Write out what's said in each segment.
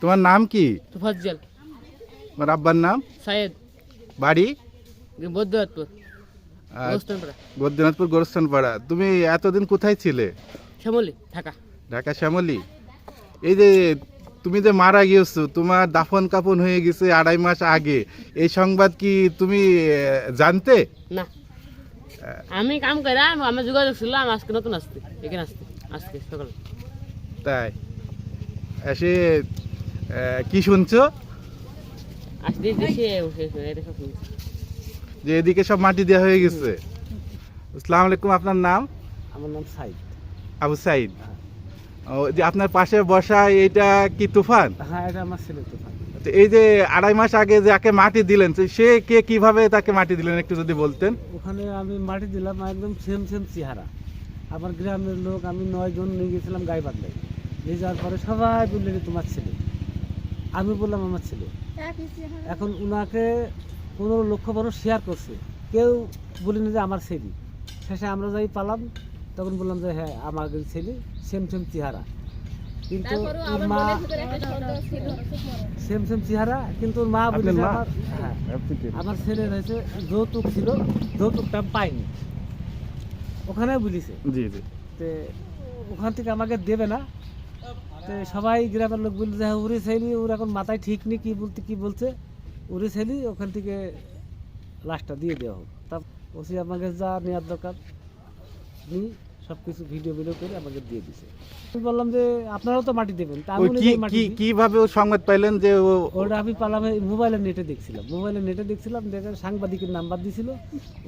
তোমার নাম কি? তুফাজ্জল। তোমার আব্বার নাম? সায়েদ। বাড়ি? বৈদ্যনাথপুর আর বৈদ্যনাথপুর গোরস্থান পাড়া তুমি এতদিন কোথায় ছিলে? শ্যামলি ঢাকা। ঢাকা শ্যামলী। এই যে তুমি যে মারা গিয়েছো তোমার দাফন কাফন হয়ে গেছে আড়াই মাস আগে। এই সংবাদ কি তুমি জানতে? না। আমি কাম করে আমার যোগাযোগ ছিল আমি আজকে নতুন আসতে এখানে আসতে আজকে সকালে। তাই? এসে কি শুনছো? এটা সব। যে এদিকে সব মাটি দেওয়া হয়ে গেছে। আসসালামু আলাইকুম আপনার নাম? আমার নাম সাইদ। আবু সাইদ। ও, যে আপনার পাশে বসা এটা কি তুফান? হ্যাঁ এটা আমার ছেলে তুফান। তো এই যে আড়াই মাস আগে যাকে মাটি দিলেন, সে কে কীভাবে তাকে মাটি দিলেন একটু যদি বলতেন? ওখানে আমি মাটি দিলাম, একদম সেম সেম চেহারা। আমার গ্রামের লোক, আমি নয় জন নিয়ে গেছিলাম গায়ে বাদলাই নিয়ে যাওয়ার পরে সবাই বললেন তোমার ছেলে। আমি বললাম, আমার ছেলে। এখন উনাকে পনেরো লক্ষ বড় শেয়ার করছে। কেউ বলিনি যে, আমার ছেলে। শেষে আমরা যাই পালাম, তখন বললাম যে হ্যাঁ আমার ছেলে সেম সেম চেহারা। কিন্তু ওর মা সেম সেম চেহারা কিন্তু ওর মা বলেছে আমার হ্যাঁ আমার ছেলের হয়েছে যৌতুক ছিল যৌতুকটা পাইনি। ওখানে বলিছে। জি জি। তে ওখান থেকে আমাকে দেবে না। তো সবাই গ্রামের লোক বলছে হ্যাঁ উড়ে ছেলি ওর এখন মাথায় ঠিক নেই কী বলতে কী বলছে? উড়ে ছেলি ওখান থেকে লাশটা দিয়ে দেওয়া হোক। তা ওসি আমাকে যা নেওয়ার দরকার নিই সব কিছু ভিডিও ভিডিও করে আমাকে দিয়ে দিছে। আমি বললাম যে আপনারাও তো মাটি দেবেন। তা আমি মাটি দিই। কীভাবে ও সংবাদ পাইলেন যে ও ওটা আমি পালাম এই মোবাইলের নেটে দেখছিলাম। মোবাইলের নেটে দেখছিলাম দেখে সাংবাদিকের নাম্বার দিছিল।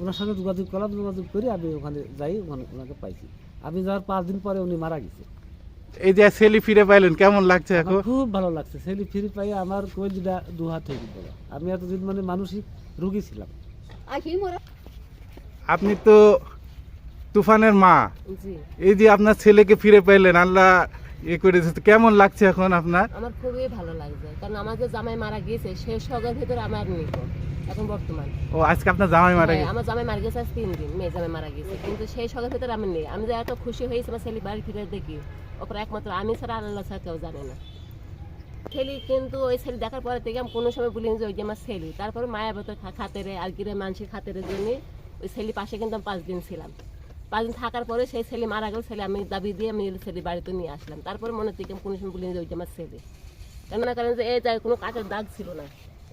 ওনার সঙ্গে যোগাযোগ করলাম যোগাযোগ করে আমি ওখানে যাই ওখানে ওনাকে পাইছি। আমি যাওয়ার পাঁচ দিন পরে উনি মারা গেছে। এই যে সেলি ফিরে পাইলেন কেমন লাগছে এখন? আমার খুব ভালো লাগছে। সেলি ফিরে পাই আমার কলজিটা দু হাত হয়ে গেল আমি এতদিন মানে মানসিক রুগী ছিলাম। আপনি তো তুফানের মা। এই যে আপনার ছেলেকে ফিরে পাইলেন আল্লাহ এ করে কেমন লাগছে এখন আপনার? আমার খুবই ভালো লাগছে কারণ আমার যে জামাই মারা গিয়েছে সে সগের ভিতরে আমার নেই এখন বর্তমান। ও আজকে আপনার জামাই মারা হ্যাঁ, গেছে আমার জামাই মারা গেছে আজ তিন দিন মেয়ে জামাই মারা গেছে কিন্তু সেই সগের ভিতরে আমি নেই। আমি যে এত খুশি হয়েছি আমার ছেলে বাড়ি ফিরে দেখি ওপরে একমাত্র আমি ছাড়া আল্লাহ ছাড়া কেউ জানে না। ছেলে কিন্তু ওই ছেলে দেখার পরে থেকে আমি কোনো সময় বলিনি যে ওই যে আমার ছেলে। তারপরে মায়ের ভেতর খাতেরে আর গিরে মানুষের খাতের জন্য ওই ছেলে পাশে কিন্তু আমি পাঁচ দিন ছিলাম। পাঁচ দিন থাকার পরে সেই ছেলে মারা গেল ছেলে আমি দাবি দিয়ে আমি ছেলে বাড়িতে নিয়ে আসলাম। তারপরে মনে আমি কোনো সময় বলিনি যে আমার ছেলে। কেন মনে করেন যে এই জায়গায় কোনো কাঁচের দাগ ছিল না।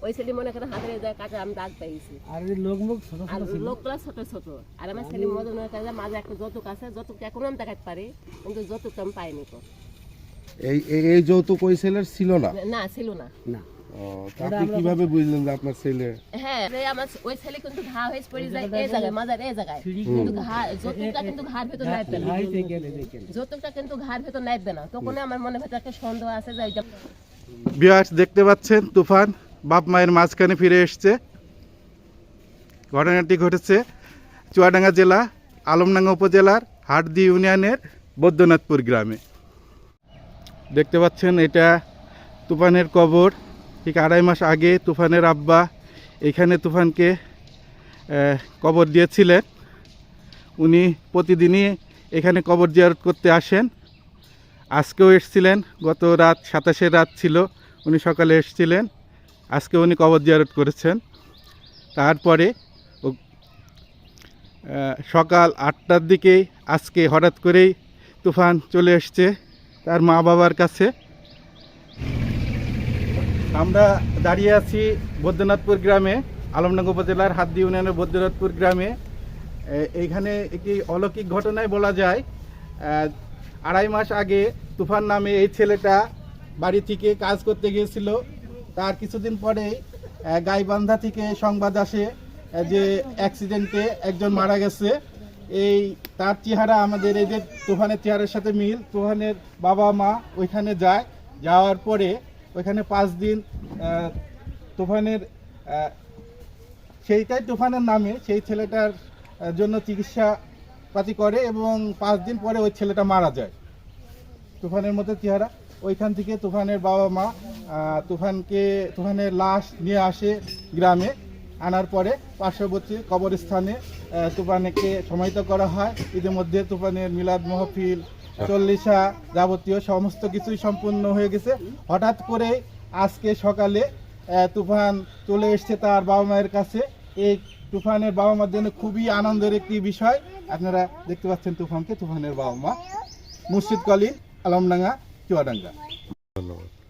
ওই ছেলে মনে করেন হাতের এই জায়গায় আমি দাগ পাইছি। আর লোক মুখ ছোট ছোট ছিল। লোকগুলো ছোট ছোট। আর আমার ছেলে হয়ে গেছে মাঝে একটা যৌতুক আছে যৌতুক এখনও আমি দেখাতে পারি কিন্তু যৌতুক আমি পাইনি তো। এই এই- যৌতুক ওই ছেলের ছিল না? না ছিল না। না। আপনি কীভাবে বুঝলেন যে আপনার ছেলে? হ্যাঁ আমার ওই ছেলে কিন্তু ঘা হয়ে পড়ে যায় এই জায়গায় মাজার এই জায়গায়। কিন্তু ঘা যৌতুকটা কিন্তু ঘাড় ভেতর নাইবে না হাই থেকে দেখে যৌতুকটা কিন্তু ঘাড় ভেতর নাইবে না। তখন আমার মনে ভেতর একটা সন্দেহ আছে যে বিয়ার্স দেখতে পাচ্ছেন তুফান বাপ মায়ের মাঝখানে ফিরে এসছে। ঘটনাটি ঘটেছে চুয়াডাঙ্গা জেলা আলমডাঙ্গা উপজেলার হাটদি ইউনিয়নের বৈদ্যনাথপুর গ্রামে। দেখতে পাচ্ছেন এটা তুফানের কবর। ঠিক আড়াই মাস আগে তুফানের আব্বা এখানে তুফানকে কবর দিয়েছিলেন। উনি প্রতিদিনই এখানে কবর জিয়ারত করতে আসেন। আজকেও এসছিলেন, গত রাত সাতাশের রাত ছিল, উনি সকালে এসছিলেন। আজকে উনি কবর জিয়ারত করেছেন। তারপরে সকাল আটটার দিকেই আজকে হঠাৎ করেই তুফান চলে এসছে তার মা বাবার কাছে। আমরা দাঁড়িয়ে আছি বৈদ্যনাথপুর গ্রামে আলমডাঙ্গা উপজেলার হাদ্দি ইউনিয়নের বৈদ্যনাথপুর গ্রামে। এইখানে একটি অলৌকিক ঘটনায় বলা যায় আড়াই মাস আগে তুফান নামে এই ছেলেটা বাড়ি থেকে কাজ করতে গিয়েছিল। তার কিছুদিন আহ, গাইবান্ধা থেকে সংবাদ আসে যে অ্যাক্সিডেন্টে একজন মারা গেছে। এই তার চেহারা আমাদের এই যে তুফানের চেহারার সাথে মিল তুফানের বাবা মা ওইখানে যায় যাওয়ার পরে ওইখানে পাঁচ দিন তুফানের সেইটাই তুফানের নামে সেই ছেলেটার জন্য চিকিৎসা পাতি করে এবং পাঁচ দিন পরে ওই ছেলেটা মারা যায়। তুফানের মতো চেহারা। ওইখান থেকে তুফানের বাবা মা তুফানকে, তুফানের লাশ নিয়ে আসে গ্রামে। আনার পরে পার্শ্ববর্তী কবরস্থানে তুফানকে সমাহিত করা হয়। ইতিমধ্যে তুফানের মিলাদ মহফিল চল্লিশা যাবতীয় সমস্ত কিছুই সম্পূর্ণ হয়ে গেছে। হঠাৎ করে আজকে সকালে তুফান চলে এসছে তার বাবা মায়ের কাছে। এই তুফানের বাবা মার জন্য খুবই আনন্দের একটি বিষয়। আপনারা দেখতে পাচ্ছেন তুফানকে, তুফানের বাবা মা। মুর্শিদ কলিন আলমডাঙ্গা, চুয়াডাঙ্গা। ধন্যবাদ।